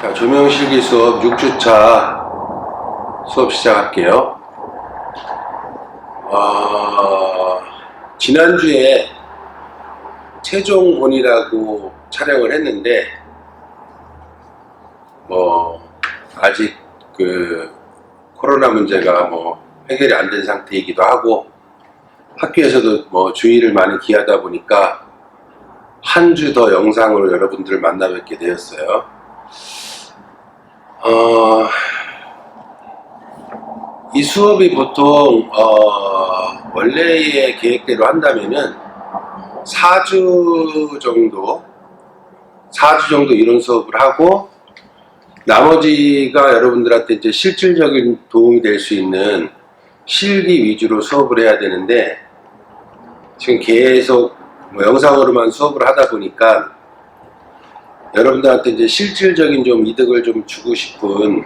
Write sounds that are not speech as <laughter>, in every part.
자, 조명실기 수업 6주차 수업 시작할게요. 어, 지난주에 최종본이라고 촬영을 했는데, 뭐, 아직 그 코로나 문제가 뭐 해결이 안 된 상태이기도 하고, 학교에서도 뭐 주의를 많이 기하다 보니까 한 주 더 영상으로 여러분들을 만나 뵙게 되었어요. 어, 이 수업이 보통 어, 원래의 계획대로 한다면은 4주 정도 4주 정도 이론 수업을 하고 나머지가 여러분들한테 이제 실질적인 도움이 될 수 있는 실기 위주로 수업을 해야 되는데 지금 계속 뭐 영상으로만 수업을 하다 보니까 여러분들한테 이제 실질적인 좀 이득을 좀 주고 싶은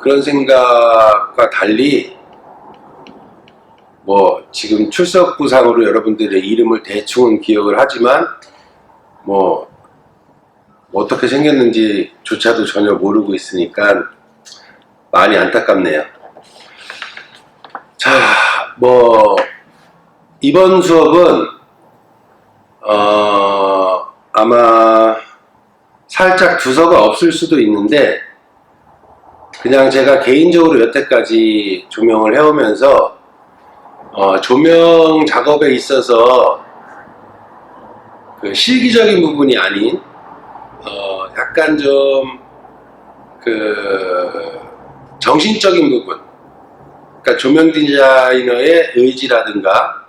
그런 생각과 달리 뭐 지금 출석부상으로 여러분들의 이름을 대충은 기억을 하지만 뭐 어떻게 생겼는지 조차도 전혀 모르고 있으니까 많이 안타깝네요. 자, 뭐 이번 수업은 어 아마 살짝 두서가 없을 수도 있는데 그냥 제가 개인적으로 여태까지 조명을 해오면서 어, 조명 작업에 있어서 그 실기적인 부분이 아닌 어, 약간 좀 그 정신적인 부분 그러니까 조명 디자이너의 의지라든가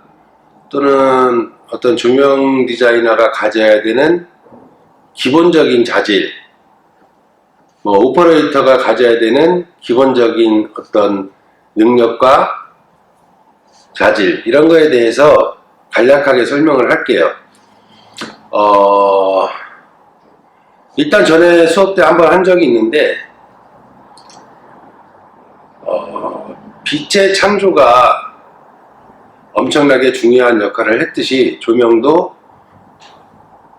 또는 어떤 조명 디자이너가 가져야 되는 기본적인 자질, 뭐 오퍼레이터가 가져야 되는 기본적인 어떤 능력과 자질 이런 거에 대해서 간략하게 설명을 할게요. 어, 일단 전에 수업 때 한번 한 적이 있는데 어, 빛의 창조가 엄청나게 중요한 역할을 했듯이 조명도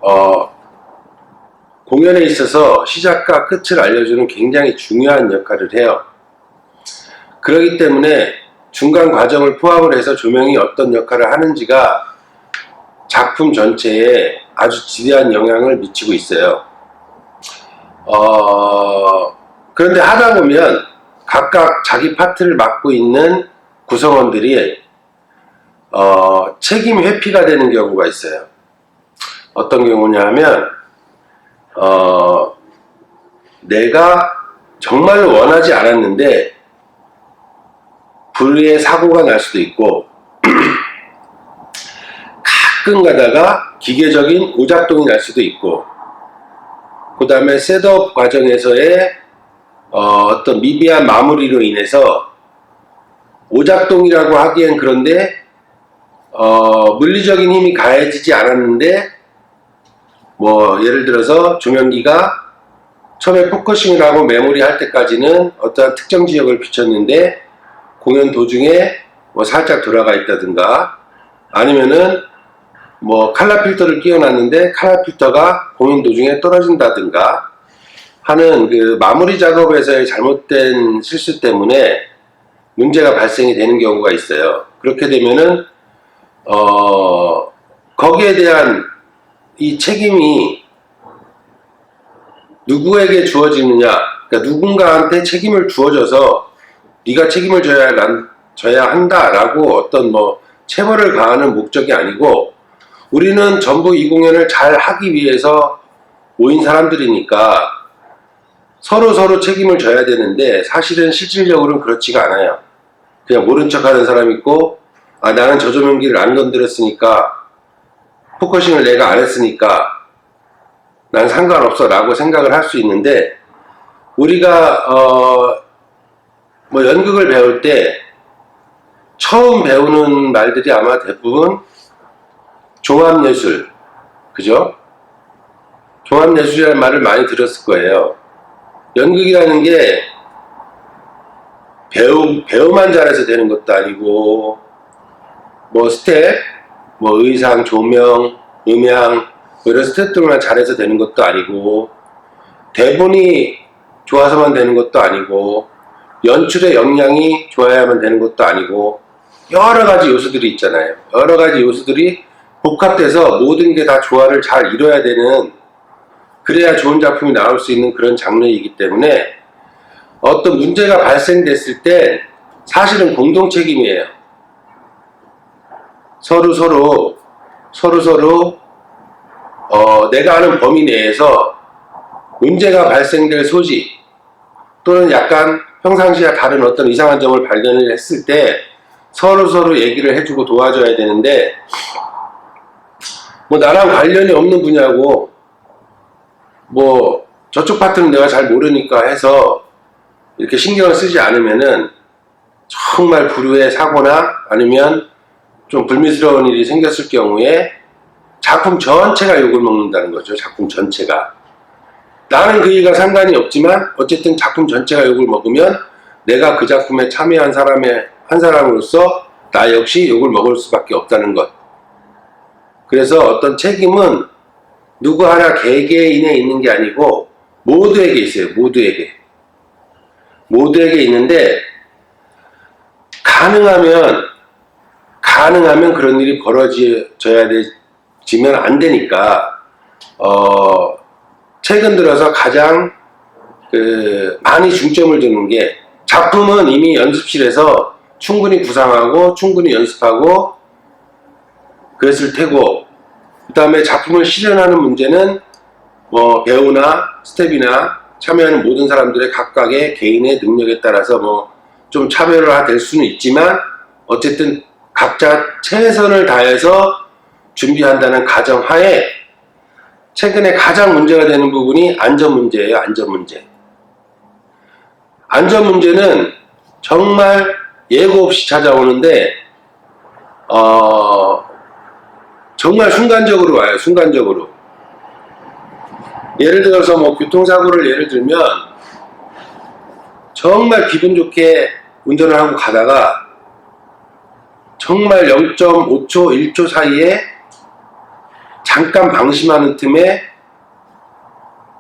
어, 공연에 있어서 시작과 끝을 알려주는 굉장히 중요한 역할을 해요. 그렇기 때문에 중간 과정을 포함을 해서 조명이 어떤 역할을 하는지가 작품 전체에 아주 지대한 영향을 미치고 있어요. 어, 그런데 하다 보면 각각 자기 파트를 맡고 있는 구성원들이 어, 책임 회피가 되는 경우가 있어요. 어떤 경우냐 하면 어, 내가 정말 원하지 않았는데 불의의 사고가 날 수도 있고 <clears throat> 가끔 가다가 기계적인 오작동이 날 수도 있고 그 다음에 셋업 과정에서의 어, 떤 미비한 마무리로 인해서 오작동이라고 하기엔 그런데 어, 물리적인 힘이 가해지지 않았는데 뭐 예를 들어서 조명기가 처음에 포커싱을 하고 메모리 할 때까지는 어떠한 특정 지역을 비췄는데 공연 도중에 뭐 살짝 돌아가 있다든가 아니면은 뭐 칼라 필터를 끼워놨는데 칼라 필터가 공연 도중에 떨어진다든가 하는 그 마무리 작업에서의 잘못된 실수 때문에 문제가 발생이 되는 경우가 있어요. 그렇게 되면은 어 거기에 대한 이 책임이 누구에게 주어지느냐, 그러니까 누군가한테 책임을 주어져서 네가 책임을 져야 난 져야 한다라고 어떤 뭐 체벌을 가하는 목적이 아니고 우리는 전부 이 공연을 잘 하기 위해서 모인 사람들이니까 서로 서로 책임을 져야 되는데 사실은 실질적으로는 그렇지가 않아요. 그냥 모른 척하는 사람 있고 아 나는 저 조명기를 안 건드렸으니까 포커싱을 내가 안 했으니까 난 상관없어 라고 생각을 할 수 있는데 우리가 어, 뭐 연극을 배울 때 처음 배우는 말들이 아마 대부분 종합예술 그죠? 종합예술이라는 말을 많이 들었을 거예요 연극이라는 게 배우, 배우만 잘해서 되는 것도 아니고 뭐 스텝, 뭐 의상, 조명, 음향 뭐 이런 스태프들만 잘해서 되는 것도 아니고 대본이 좋아서만 되는 것도 아니고 연출의 역량이 좋아야만 되는 것도 아니고 여러 가지 요소들이 있잖아요. 여러 가지 요소들이 복합돼서 모든 게 다 조화를 잘 이뤄야 되는 그래야 좋은 작품이 나올 수 있는 그런 장르이기 때문에 어떤 문제가 발생됐을 때 사실은 공동 책임이에요. 서로 서로 서로 서로 어, 내가 아는 범위 내에서 문제가 발생될 소지 또는 약간 평상시와 다른 어떤 이상한 점을 발견을 했을 때 서로 서로 얘기를 해주고 도와줘야 되는데 뭐 나랑 관련이 없는 분야고 뭐 저쪽 파트는 내가 잘 모르니까 해서 이렇게 신경을 쓰지 않으면은 정말 불우의 사고나 아니면 좀 불미스러운 일이 생겼을 경우에 작품 전체가 욕을 먹는다는 거죠. 작품 전체가. 나는 그 일과 상관이 없지만 어쨌든 작품 전체가 욕을 먹으면 내가 그 작품에 참여한 사람의 한 사람으로서 나 역시 욕을 먹을 수밖에 없다는 것. 그래서 어떤 책임은 누구 하나 개개인에 있는 게 아니고 모두에게 있어요. 모두에게. 모두에게 있는데 가능하면 가능하면 그런 일이 벌어져야 되지면 안 되니까 어 최근 들어서 가장 그 많이 중점을 두는 게 작품은 이미 연습실에서 충분히 구상하고 충분히 연습하고 그랬을 테고 그 다음에 작품을 실현하는 문제는 뭐 배우나 스텝이나 참여하는 모든 사람들의 각각의 개인의 능력에 따라서 뭐 좀 차별화될 수는 있지만 어쨌든 각자 최선을 다해서 준비한다는 가정하에 최근에 가장 문제가 되는 부분이 안전 문제예요. 안전 문제. 안전 문제는 정말 예고 없이 찾아오는데 어, 정말 순간적으로 와요. 순간적으로. 예를 들어서 뭐 교통사고를 예를 들면 정말 기분 좋게 운전을 하고 가다가 정말 0.5초, 1초 사이에 잠깐 방심하는 틈에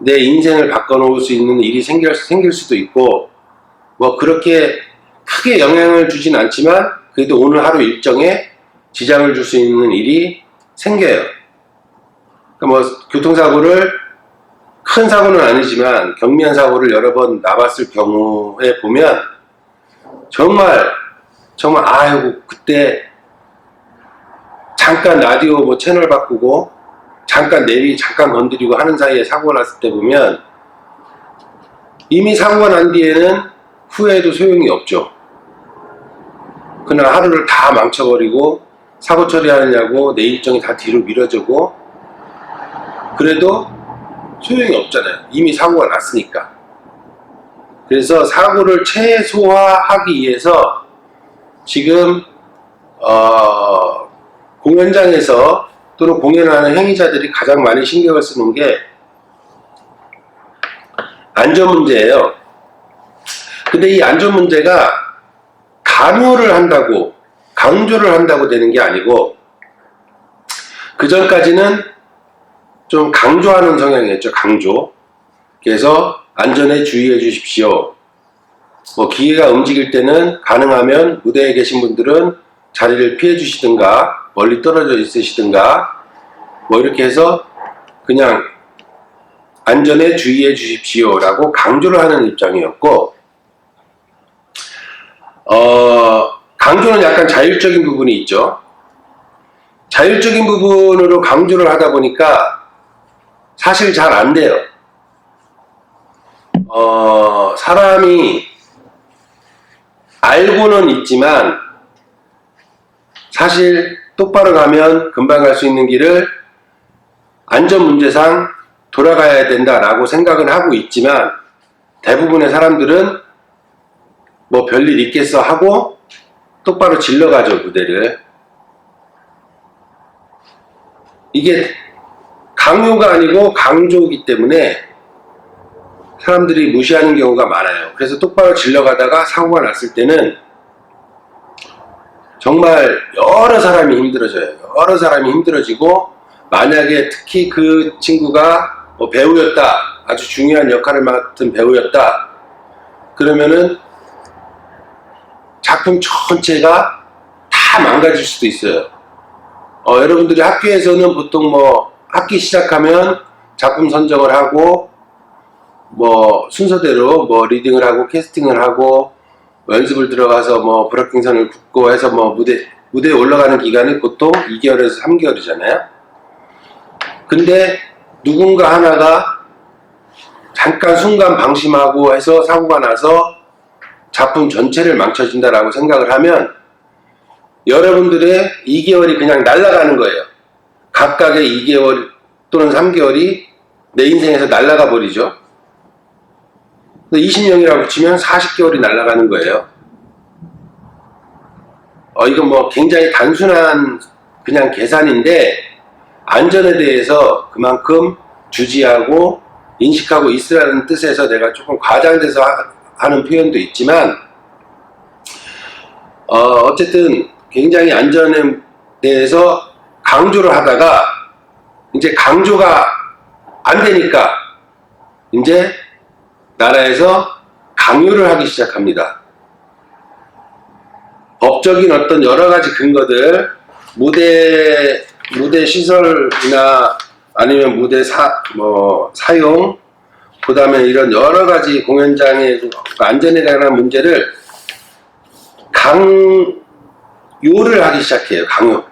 내 인생을 바꿔놓을 수 있는 일이 생길, 생길 수도 있고 뭐 그렇게 크게 영향을 주진 않지만 그래도 오늘 하루 일정에 지장을 줄 수 있는 일이 생겨요. 그러니까 뭐 교통사고를 큰 사고는 아니지만 경미한 사고를 여러 번 나봤을 경우에 보면 정말 정말 아이고 그때 잠깐 라디오 뭐 채널 바꾸고 잠깐 내비 잠깐 건드리고 하는 사이에 사고가 났을 때 보면 이미 사고가 난 뒤에는 후회해도 소용이 없죠. 그날 하루를 다 망쳐버리고 사고 처리하느냐고 내 일정이 다 뒤로 미뤄지고 그래도 소용이 없잖아요. 이미 사고가 났으니까. 그래서 사고를 최소화하기 위해서 지금 어, 공연장에서 또는 공연하는 행위자들이 가장 많이 신경을 쓰는 게 안전 문제예요. 근데 이 안전 문제가 강요를 한다고 강조를 한다고 되는 게 아니고 그 전까지는 좀 강조하는 성향이었죠. 강조. 그래서 안전에 주의해 주십시오. 뭐 기계가 움직일 때는 가능하면 무대에 계신 분들은 자리를 피해 주시든가 멀리 떨어져 있으시든가 뭐 이렇게 해서 그냥 안전에 주의해 주십시오 라고 강조를 하는 입장이었고 어 강조는 약간 자율적인 부분이 있죠. 자율적인 부분으로 강조를 하다 보니까 사실 잘 안 돼요. 어, 사람이 알고는 있지만 사실 똑바로 가면 금방 갈 수 있는 길을 안전 문제상 돌아가야 된다라고 생각은 하고 있지만 대부분의 사람들은 뭐 별일 있겠어 하고 똑바로 질러가죠 무대를. 이게 강요가 아니고 강조이기 때문에 사람들이 무시하는 경우가 많아요. 그래서 똑바로 질러가다가 사고가 났을 때는 정말 여러 사람이 힘들어져요. 여러 사람이 힘들어지고 만약에 특히 그 친구가 뭐 배우였다. 아주 중요한 역할을 맡은 배우였다. 그러면은 작품 전체가 다 망가질 수도 있어요. 어, 여러분들이 학교에서는 보통 뭐 학기 시작하면 작품 선정을 하고 뭐 순서대로 뭐 리딩을 하고 캐스팅을 하고 연습을 들어가서 뭐 브라킹선을 긋고 해서 뭐 무대 무대에 올라가는 기간이 보통 2개월에서 3개월이잖아요. 근데 누군가 하나가 잠깐 순간 방심하고 해서 사고가 나서 작품 전체를 망쳐진다라고 생각을 하면 여러분들의 2개월이 그냥 날아가는 거예요. 각각의 2개월 또는 3개월이 내 인생에서 날아가 버리죠. 20년이라고 치면 40개월이 날아가는 거예요. 어, 이건 뭐 굉장히 단순한 그냥 계산인데 안전에 대해서 그만큼 주지하고 인식하고 있으라는 뜻에서 내가 조금 과장돼서 하- 하는 표현도 있지만 어, 어쨌든 굉장히 안전에 대해서 강조를 하다가 이제 강조가 안 되니까 이제 나라에서 강요를 하기 시작합니다. 법적인 어떤 여러 가지 근거들, 무대, 무대 시설이나 아니면 무대 사, 뭐, 사용, 그 다음에 이런 여러 가지 공연장의 그 안전에 관한 문제를 강요를 하기 시작해요. 강요.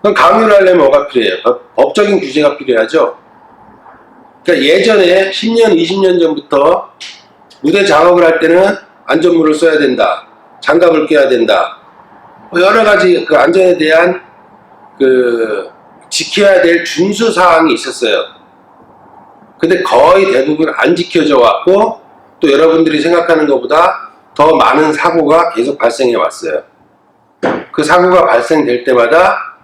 그럼 강요를 하려면 뭐가 필요해요? 법- 법적인 규제가 필요하죠. 그러니까 예전에 10년, 20년 전부터 무대 작업을 할 때는 안전물을 써야 된다. 장갑을 껴야 된다. 뭐 여러 가지 그 안전에 대한 그 지켜야 될 준수 사항이 있었어요. 근데 거의 대부분 안 지켜져 왔고 또 여러분들이 생각하는 것보다 더 많은 사고가 계속 발생해 왔어요. 그 사고가 발생될 때마다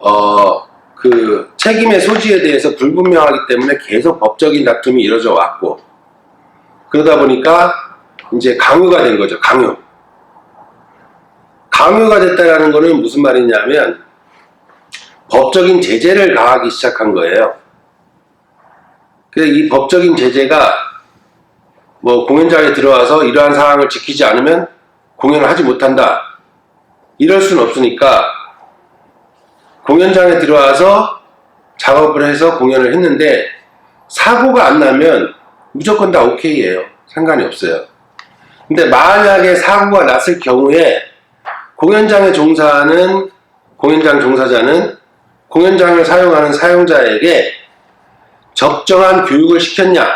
어, 그 책임의 소지에 대해서 불분명하기 때문에 계속 법적인 다툼이 이루어져 왔고 그러다 보니까 이제 강요가 된 거죠. 강요. 강요가 됐다라는 거는 무슨 말이냐면 법적인 제재를 가하기 시작한 거예요. 그래서 이 법적인 제재가 뭐 공연장에 들어와서 이러한 사항을 지키지 않으면 공연을 하지 못한다. 이럴 수는 없으니까 공연장에 들어와서 작업을 해서 공연을 했는데 사고가 안 나면 무조건 다 오케이예요. 상관이 없어요. 근데 만약에 사고가 났을 경우에 공연장에 종사하는 공연장 종사자는 공연장을 사용하는 사용자에게 적정한 교육을 시켰냐?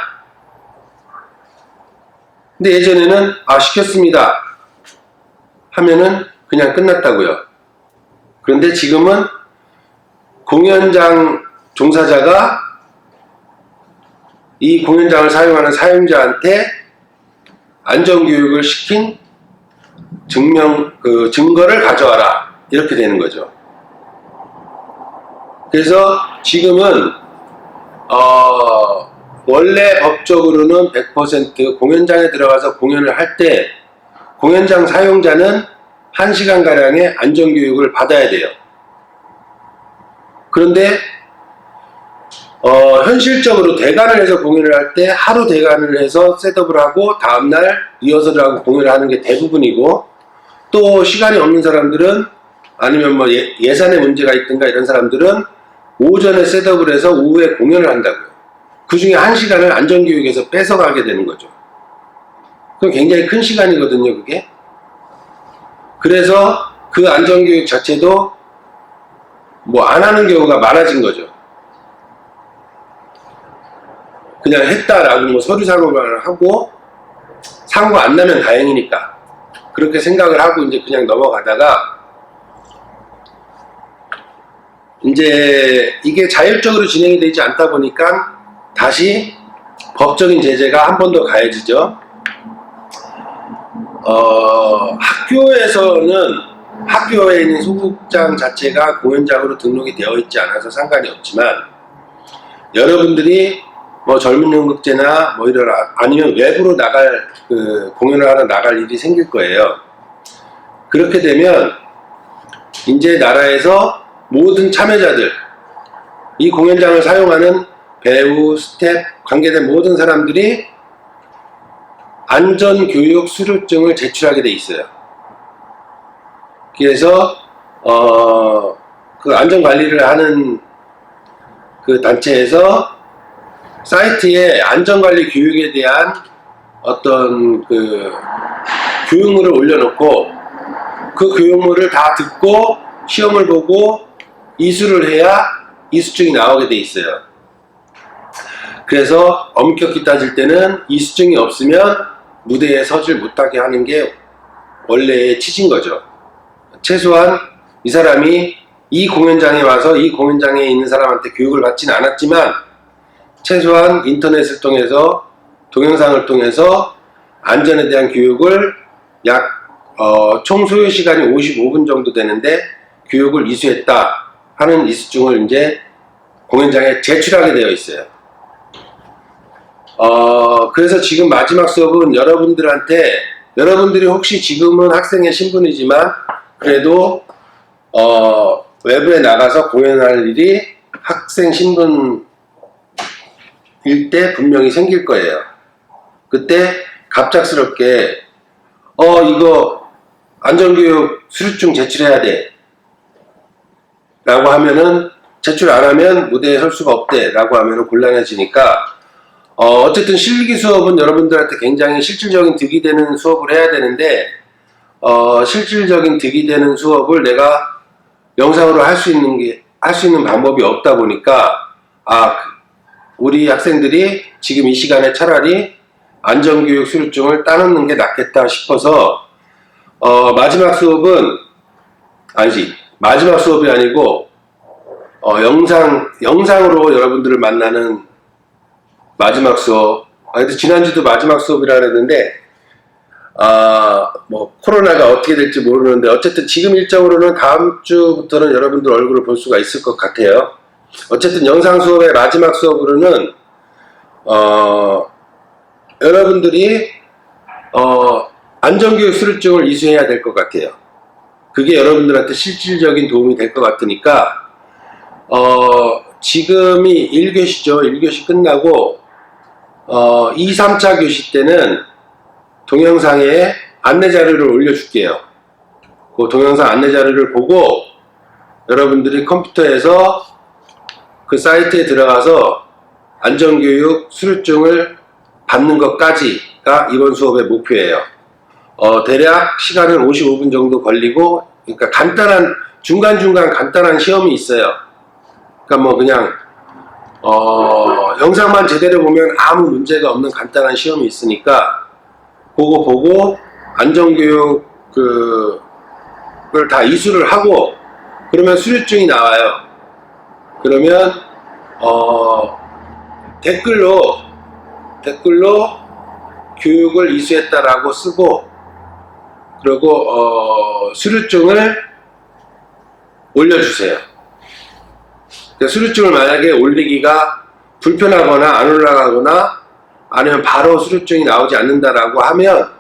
근데 예전에는 아 시켰습니다 하면은 그냥 끝났다고요. 그런데 지금은 공연장 종사자가 이 공연장을 사용하는 사용자한테 안전교육을 시킨 증명, 그 증거를 가져와라. 이렇게 되는 거죠. 그래서 지금은, 어, 원래 법적으로는 100% 공연장에 들어가서 공연을 할 때 공연장 사용자는 1시간가량의 안전교육을 받아야 돼요. 그런데 어, 현실적으로 대관을 해서 공연을 할 때 하루 대관을 해서 셋업을 하고 다음날 리허설을 하고 공연을 하는 게 대부분이고 또 시간이 없는 사람들은 아니면 뭐 예, 예산에 문제가 있든가 이런 사람들은 오전에 셋업을 해서 오후에 공연을 한다고요. 그 중에 한 시간을 안전교육에서 뺏어가게 되는 거죠. 그럼 굉장히 큰 시간이거든요, 그게. 그래서 그 안전교육 자체도 뭐 안 하는 경우가 많아진 거죠. 그냥 했다라고 뭐 서류 사고를 하고 사고가 안 나면 다행이니까 그렇게 생각을 하고 이제 그냥 넘어가다가 이제 이게 자율적으로 진행이 되지 않다 보니까 다시 법적인 제재가 한 번 더 가해지죠. 어, 학교에서는 학교에 있는 소극장 자체가 공연장으로 등록이 되어 있지 않아서 상관이 없지만 여러분들이 뭐 젊은 연극제나 뭐 이런 아- 아니면 외부로 나갈 그 공연을 하러 나갈 일이 생길 거예요. 그렇게 되면 이제 나라에서 모든 참여자들 이 공연장을 사용하는 배우, 스텝, 관계된 모든 사람들이 안전교육 수료증을 제출하게 돼 있어요. 그래서 어, 그 안전 관리를 하는 그 단체에서 사이트에 안전관리 교육에 대한 어떤 그 교육물을 올려놓고 그 교육물을 다 듣고 시험을 보고 이수를 해야 이수증이 나오게 돼 있어요. 그래서 엄격히 따질 때는 이수증이 없으면 무대에 서질 못하게 하는 게 원래의 취지인 거죠. 최소한 이 사람이 이 공연장에 와서 이 공연장에 있는 사람한테 교육을 받지는 않았지만 최소한 인터넷을 통해서 동영상을 통해서 안전에 대한 교육을 약 어, 총 소요 시간이 55분 정도 되는데 교육을 이수했다 하는 이수증을 이제 공연장에 제출하게 되어 있어요. 어, 그래서 지금 마지막 수업은 여러분들한테 여러분들이 혹시 지금은 학생의 신분이지만 그래도 어, 외부에 나가서 공연할 일이 학생 신분일 때 분명히 생길 거예요. 그때 갑작스럽게 어 이거 안전교육 수료증 제출해야 돼 라고 하면은 제출 안 하면 무대에 설 수가 없대 라고 하면은 곤란해지니까 어, 어쨌든 실기 수업은 여러분들한테 굉장히 실질적인 득이 되는 수업을 해야 되는데 어, 실질적인 득이 되는 수업을 내가 영상으로 할 수 있는 게 할 수 있는 방법이 없다 보니까 아 그- 우리 학생들이 지금 이 시간에 차라리 안전교육 수료증을 따놓는 게 낫겠다 싶어서 어, 마지막 수업은 아니지 마지막 수업이 아니고 어, 영상 영상으로 여러분들을 만나는 마지막 수업. 아, 지난주도 마지막 수업이라 그랬는데, 아, 뭐, 코로나가 어떻게 될지 모르는데, 어쨌든 지금 일정으로는 다음 주부터는 여러분들 얼굴을 볼 수가 있을 것 같아요. 어쨌든 영상 수업의 마지막 수업으로는, 어, 여러분들이, 어, 안전교육 수료증을 이수해야 될 것 같아요. 그게 여러분들한테 실질적인 도움이 될 것 같으니까, 어, 지금이 1교시죠. 1교시 끝나고, 어, 2, 3차 교시 때는 동영상에 안내 자료를 올려줄게요. 그 동영상 안내 자료를 보고 여러분들이 컴퓨터에서 그 사이트에 들어가서 안전교육 수료증을 받는 것까지가 이번 수업의 목표예요. 어, 대략 시간은 55분 정도 걸리고, 그러니까 간단한, 중간중간 간단한 시험이 있어요. 그러니까 뭐 그냥 어, 영상만 제대로 보면 아무 문제가 없는 간단한 시험이 있으니까 그거 보고 안전교육 그, 그걸 다 이수를 하고 그러면 수료증이 나와요. 그러면 어, 댓글로 댓글로 교육을 이수했다라고 쓰고 그리고 어, 수료증을 올려주세요. 그 수료증을 만약에 올리기가 불편하거나 안 올라가거나 아니면 바로 수료증이 나오지 않는다라고 하면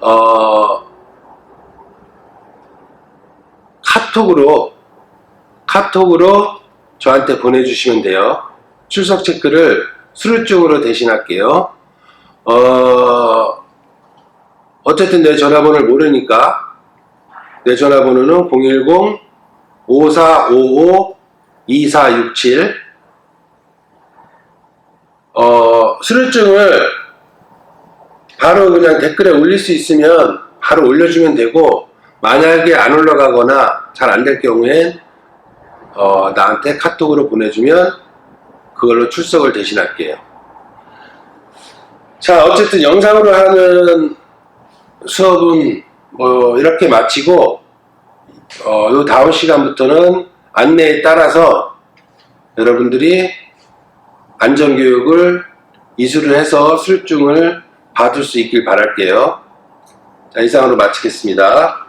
어, 카톡으로 카톡으로 저한테 보내주시면 돼요. 출석 체크를 수료증으로 대신할게요. 어, 어쨌든 내 전화번호를 모르니까 내 전화번호는 010 5455 2467 어, 수료증을 바로 그냥 댓글에 올릴 수 있으면 바로 올려주면 되고 만약에 안 올라가거나 잘 안 될 경우엔 어, 나한테 카톡으로 보내주면 그걸로 출석을 대신할게요. 자 어쨌든 영상으로 하는 수업은 뭐 이렇게 마치고 어, 요 다음 시간부터는 안내에 따라서 여러분들이 안전교육을 이수를 해서 수료증을 받을 수 있길 바랄게요. 자, 이상으로 마치겠습니다.